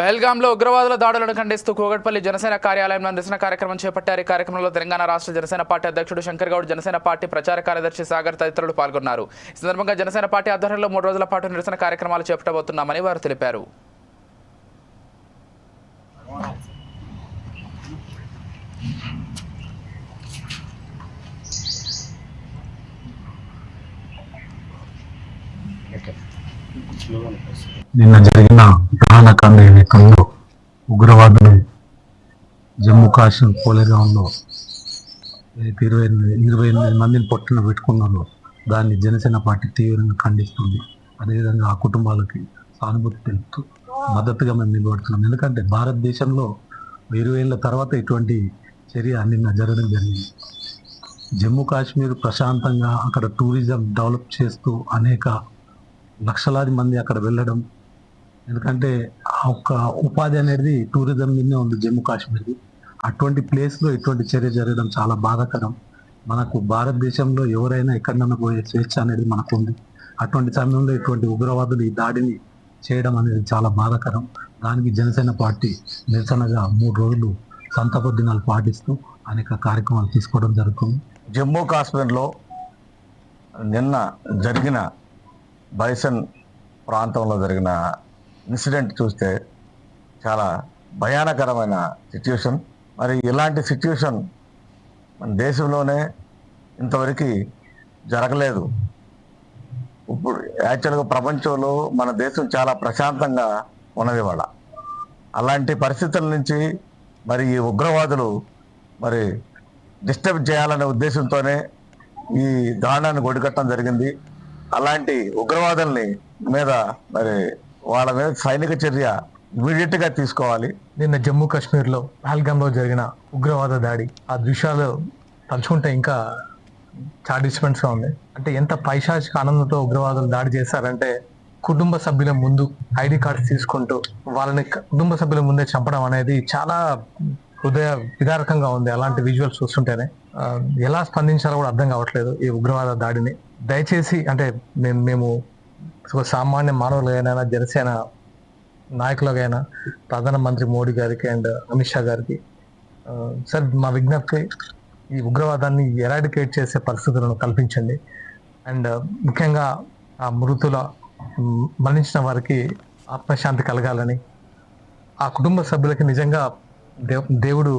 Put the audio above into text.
పహల్గాంలో ఉగ్రవాదుల దాడులను ఖండిస్తూ కూగట్పల్లి జనసేన కార్యాలయంలో నిరసన కార్యక్రమం చేపట్టారు. ఈ కార్యక్రమంలో తెలంగాణ రాష్ట్ర జనసేన పార్టీ అధ్యక్షుడు శంకర్ గౌడ్ జనసేన పార్టీ ప్రచార కార్యదర్శి సాగర్ తదితరులు పాల్గొన్నారు. ఈ సందర్భంగా జనసేన పార్టీ ఆధ్వర్యంలో మూడు రోజుల పాటు నిరసన కార్యక్రమాలు చేపట్టబోతున్నామని వారు తెలిపారు. నిన్న జరిగిన ప్రాణకాండ ఏదైతుందో ఉగ్రవాదులు జమ్మూ కాశ్మీర్ పోలేగాంలో ఇరవై ఎనిమిది ఇరవై ఎనిమిది మందిని పొట్టున పెట్టుకున్నారో. దాన్ని జనసేన పార్టీ తీవ్రంగా ఖండిస్తుంది. అదేవిధంగా ఆ కుటుంబాలకి సానుభూతి తెలుపుతూ మద్దతుగా మేము నిలబడుతున్నాం. ఎందుకంటే భారతదేశంలో ఇరవై ఏళ్ళ తర్వాత ఇటువంటి చర్య నిన్న జరగడం జరిగింది. జమ్మూ కాశ్మీర్ ప్రశాంతంగా అక్కడ టూరిజం డెవలప్ చేస్తూ అనేక లక్షలాది మంది అక్కడ వెళ్ళడం. ఎందుకంటే ఒక ఉపాధి అనేది టూరిజం మీదనే ఉంది జమ్మూ కాశ్మీర్ది. అటువంటి ప్లేస్లో ఇటువంటి చర్య జరగడం చాలా బాధాకరం. మనకు భారతదేశంలో ఎవరైనా ఎక్కడన్నా పోయే స్వేచ్ఛ అనేది మనకు ఉంది అటువంటి సమయంలో ఇటువంటి ఉగ్రవాదులు ఈ దాడిని చేయడం అనేది చాలా బాధాకరం. దానికి జనసేన పార్టీ నిరసనగా మూడు రోజులు సంతాప దినాలు పాటిస్తూ అనేక కార్యక్రమాలు తీసుకోవడం జరుగుతుంది. జమ్మూ కాశ్మీర్లో నిన్న జరిగిన బైసన్ ప్రాంతంలో జరిగిన ఇన్సిడెంట్ చూస్తే చాలా భయానకరమైన సిచ్యువేషన్ మరి ఇలాంటి సిచ్యువేషన్ మన దేశంలోనే ఇంతవరకు జరగలేదు. ఇప్పుడు యాక్చువల్గా ప్రపంచంలో మన దేశం చాలా ప్రశాంతంగా ఉన్నది వాళ్ళ అలాంటి పరిస్థితుల నుంచి మరి ఈ ఉగ్రవాదులు మరి డిస్టర్బ్ చేయాలనే ఉద్దేశంతోనే ఈ దారుణాన్ని ఒడిగట్టడం జరిగింది. అలాంటి ఉగ్రవాదుల్ని మీద మరి వాళ్ళ మీద సైనిక చర్య ఇమీడియట్గా తీసుకోవాలి. నిన్న జమ్మూ కాశ్మీర్లో పహల్గామ్లో జరిగిన ఉగ్రవాద దాడి. ఆ దృశ్యాలు తలుచుకుంటే ఇంకా చాలా గా ఉంది. అంటే ఎంత పైశాచిక ఆనందంతో ఉగ్రవాదులు దాడి చేశారంటే కుటుంబ సభ్యుల ముందు ఐడి కార్డ్స్ తీసుకుంటూ వాళ్ళని కుటుంబ సభ్యుల ముందే చంపడం అనేది చాలా హృదయ విదారకంగా ఉంది అలాంటి విజువల్స్ చూస్తుంటేనే. ఎలా స్పందించాలో కూడా అర్థం కావట్లేదు ఈ ఉగ్రవాద దాడిని. దయచేసి అంటే మేము మేము సామాన్య మానవులైనా జనసేన నాయకులకైనా ప్రధానమంత్రి మోడీ గారికి అండ్ అమిత్ షా గారికి సార్ మా విజ్ఞప్తి ఈ ఉగ్రవాదాన్ని ఎరాడికేట్ చేసే పరిస్థితులను కల్పించండి. అండ్ ముఖ్యంగా ఆ మృతుల మరణించిన వారికి ఆత్మశాంతి కలగాలని ఆ కుటుంబ సభ్యులకి నిజంగా దేవుడు